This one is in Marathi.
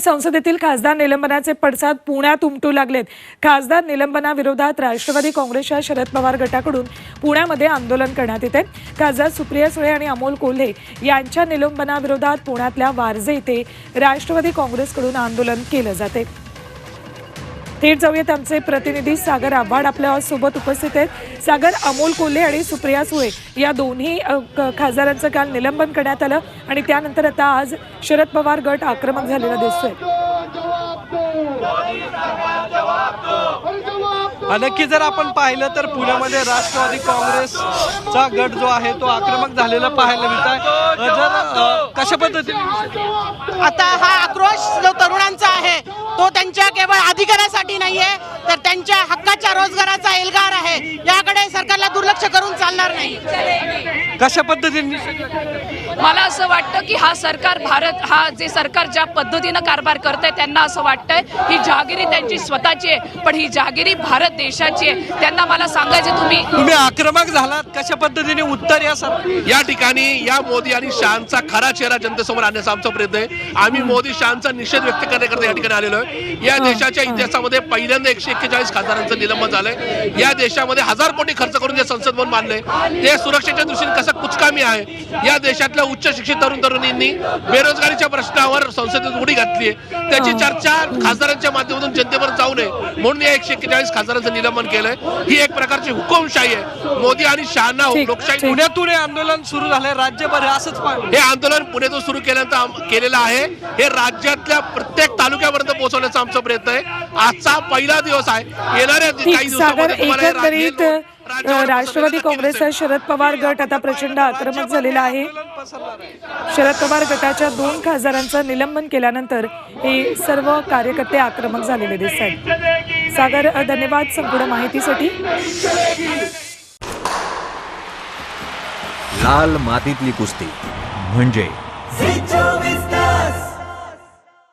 संसदेतील खासदार निलंबनाचे पडसाद पुण्यात उमटू लागलेत. खासदार निलंबनाविरोधात राष्ट्रवादी काँग्रेसच्या शरद पवार गटाकडून पुण्यामध्ये आंदोलन करण्यात येते. खासदार सुप्रिया सुळे आणि अमोल कोल्हे यांच्या निलंबनाविरोधात पुण्यातल्या वारजे इथे राष्ट्रवादी काँग्रेसकडून आंदोलन केलं जाते. थेट जाऊयात. आमचे प्रतिनिधी सागर आव्हाड आपल्यासोबत उपस्थित आहेत. सागर अमोल कोल्हे आणि सुप्रिया सुळे या दोन्ही खासदारांचं काल निलंबन करण्यात आलं आणि त्यानंतर आता आज शरद पवार गट आक्रमक झालेला दिसतोय. नक्की जर आपण पाहिलं तर पुण्यामध्ये राष्ट्रवादी काँग्रेसचा गट जो आहे तो आक्रमक झालेला पाहायला मिळत आहे. जर कशा पद्धतीने आता हा आक्रोश जो तरुणांचा आहे तो त्यांच्या केवळ अधिकारासाठी नाहीये तर त्यांच्या हक्काच्या रोजगाराचा एल्गार आहे दुर्लक्ष करून चालणार नाही. कशा पद्धतीने? मला असं वाटतं की हा सरकार भारत हा जे सरकार ज्या पद्धतीनं कारभार करत आहे त्यांना असं वाटतंय ही जहागिरी त्यांची स्वतःची आहे पण ही जहागिरी भारत देशाची आहे. त्यांना मला सांगायचे तुम्ही तुम्ही आक्रमक झालात. कशा पद्धतीने उत्तर या सर या ठिकाणी या मोदी आणि शहाचा खरा चेहरा जनतेसमोर आणण्याचा आमचा प्रयत्न आहे. आम्ही मोदी शहाचा निषेध व्यक्त करण्याकरता या ठिकाणी आलेलो आहे. या देशाच्या इतिहासामध्ये पहिल्यांदा एकशे एक्केचाळीस खासदारांचं निलंबन झालंय. या देशामध्ये हजार कोटी खर्च करून जे संसद भवन बांधले ते सुरक्षेच्या दृष्टीने कसं कुचकामी आहे या देशातल्या उच्च शिक्षित तरुण तरुणींनी बेरोजगारीच्या प्रश्नावर संसदेत उडी घातली आहे. त्याची चर्चा खासदारांच्या माध्यमातून जनतेपर्यंत जाऊ नये म्हणून या एकशे एक्केचाळीस खासदारांचं निलंबन केलंय. ही एक प्रकारची हुकुमशाही आहे. मोदी आणि शहाना ठीक, लोकशाही. पुण्यातून हे आंदोलन सुरू झालंय राज्यभर असंच हे आंदोलन पुण्यातून सुरू केल्यानंतर केलेलं आहे. हे राज्यातल्या प्रत्येक तालुक्यापर्यंत पोहोचवण्याचा आमचा प्रयत्न आहे. आजचा पहिला दिवस आहे. येणाऱ्या काही दिवसामध्ये तुम्हाला हे राष्ट्रवादी काँग्रेसचा शरद पवार गट आता प्रचंड आक्रमक झालेला आहे. शरद पवार गटाच्या दोन खासदारांचं निलंबन केल्यानंतर हे सर्व कार्यकर्ते आक्रमक झालेले दिसत आहेत सागर धन्यवाद संपूर्ण माहितीसाठी. लाल मातीतली कुस्ती म्हणजे